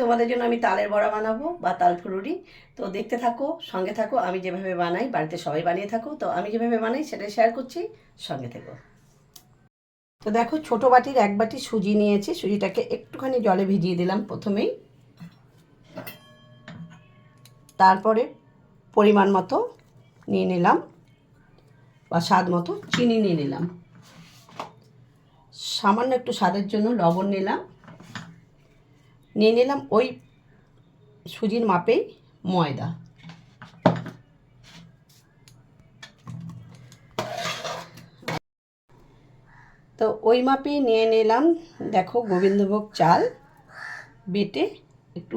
তোমাদের জন্য আমি তালের বড়া বানাবো বা তাল ফুলুরি। তো দেখতে থাকো, সঙ্গে থাকো, আমি যেভাবে বানাই, বাড়িতে সবাই বানিয়ে থাকো। তো আমি যেভাবে বানাই, সেটাই শেয়ার করছি, সঙ্গে থেকো। তো দেখো, ছোট বাটির এক বাটি সুজি নিয়েছি, সুজিটাকে একটুখানি জলে ভিজিয়ে দিলাম প্রথমেই। তারপরে পরিমাণ মতো নিয়ে নিলাম, বা স্বাদ মতো চিনি নিয়ে নিলাম। সামান্য একটু স্বাদের জন্য লবণ নিলাম। নিয়ে নিলাম ওই সুজির মাপেই ময়দা। তো ওই মাপেই নিয়ে নিলাম, দেখো গোবিন্দভোগ চাল বেটে একটু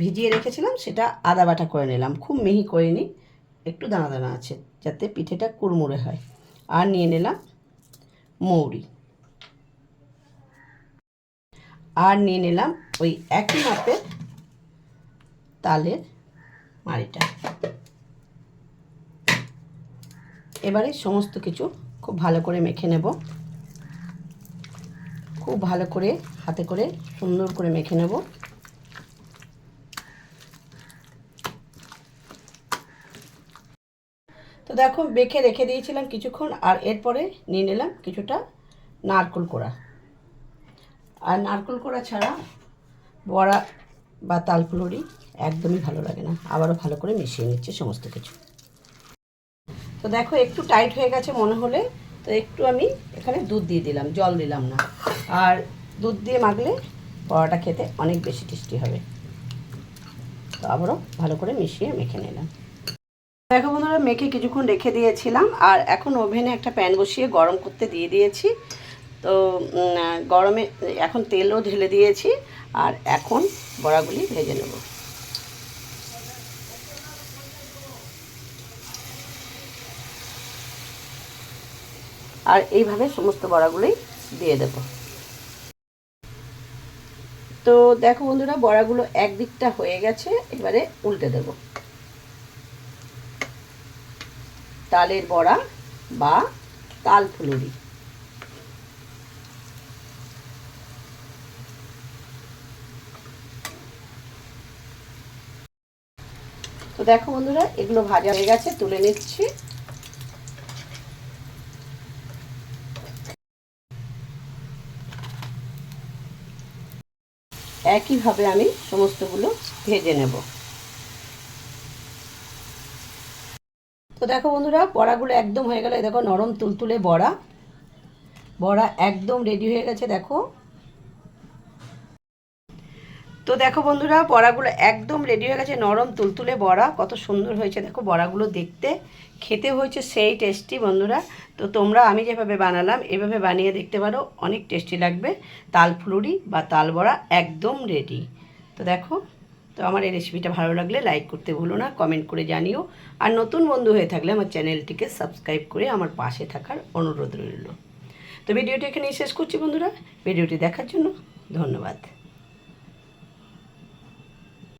ভিজিয়ে রেখেছিলাম, সেটা আদা বাটা করে নিলাম। খুব মিহি করে নিই একটু দানা দানা আছে, যাতে পিঠেটা কুড়মুড়ে হয়। আর নিয়ে নিলাম মৌরি। আর নিয়ে নিলাম ওই একই মাপের তালের মাড়িটা। এবারে সমস্ত কিছু খুব ভালো করে মেখে নেব। খুব ভালো করে হাতে করে সুন্দর করে মেখে নেব। তো দেখো, মেখে রেখে দিয়েছিলাম কিছুক্ষণ আর এরপরে নিয়ে নিলাম কিছুটা নারকোল কোড়া। আর নারকোল কোড়া ছাড়া বড়া বা তালফুলুরি একদমই ভালো লাগে না। আবারও ভালো করে মিশিয়ে নিচ্ছে সমস্ত কিছু। তো দেখো, একটু টাইট হয়ে গেছে মনে হলে, তো একটু আমি এখানে দুধ দিয়ে দিলাম, জল দিলাম না। আর দুধ দিয়ে মাখলে বড়াটা খেতে অনেক বেশি টেস্টি হবে। তো আবারও ভালো করে মিশিয়ে মেখে নিলাম। দেখো বন্ধুরা, মেখে কিছুক্ষণ রেখে দিয়েছিলাম, আর এখন ওভেনে একটা প্যান বসিয়ে গরম করতে দিয়ে দিয়েছি। তো গরমে এখন তেলও ঢেলে দিয়েছি, আর এখন বড়াগুলি ভেজে নেব। আর এইভাবে সমস্ত বড়াগুলি দিয়ে দেব। তো দেখো বন্ধুরা, বড়াগুলো একদিকটা হয়ে গেছে, এবারে উল্টে দেব। তালের বড়া বা তাল ফুলুরি। তো দেখো বন্ধুরা, এগুলো ভাজা হয়ে গেছে, তুলে নিচ্ছি। একইভাবে আমি সমস্তগুলো ভেজে নেব। তো দেখো বন্ধুরা, বড়াগুলো একদম হয়ে গেল। দেখো নরম তুলতুলে বড়া। বড়া একদম রেডি হয়ে গেছে, দেখো। তো দেখো বন্ধুরা, বড়াগুলো একদম রেডি হয়ে গেছে, নরম তুলতুলে বড়া, কত সুন্দর হয়েছে। দেখো বড়াগুলো দেখতে, খেতে হয়েছে সেই টেস্টি বন্ধুরা। তো তোমরা, আমি যেভাবে বানালাম, এভাবে বানিয়ে দেখতে পারো, অনেক টেস্টি লাগবে। তাল ফুলুরি বা তাল বড়া একদম রেডি তো দেখো, তো আমার এই রেসিপিটা ভালো লাগলে লাইক করতে ভুলো না কমেন্ট করে জানিও। আর নতুন বন্ধু হয়ে থাকলে আমার চ্যানেলটিকে সাবস্ক্রাইব করে আমার পাশে থাকার অনুরোধ রইল। তো ভিডিওটি এখানেই শেষ করছি বন্ধুরা, ভিডিওটি দেখার জন্য ধন্যবাদ।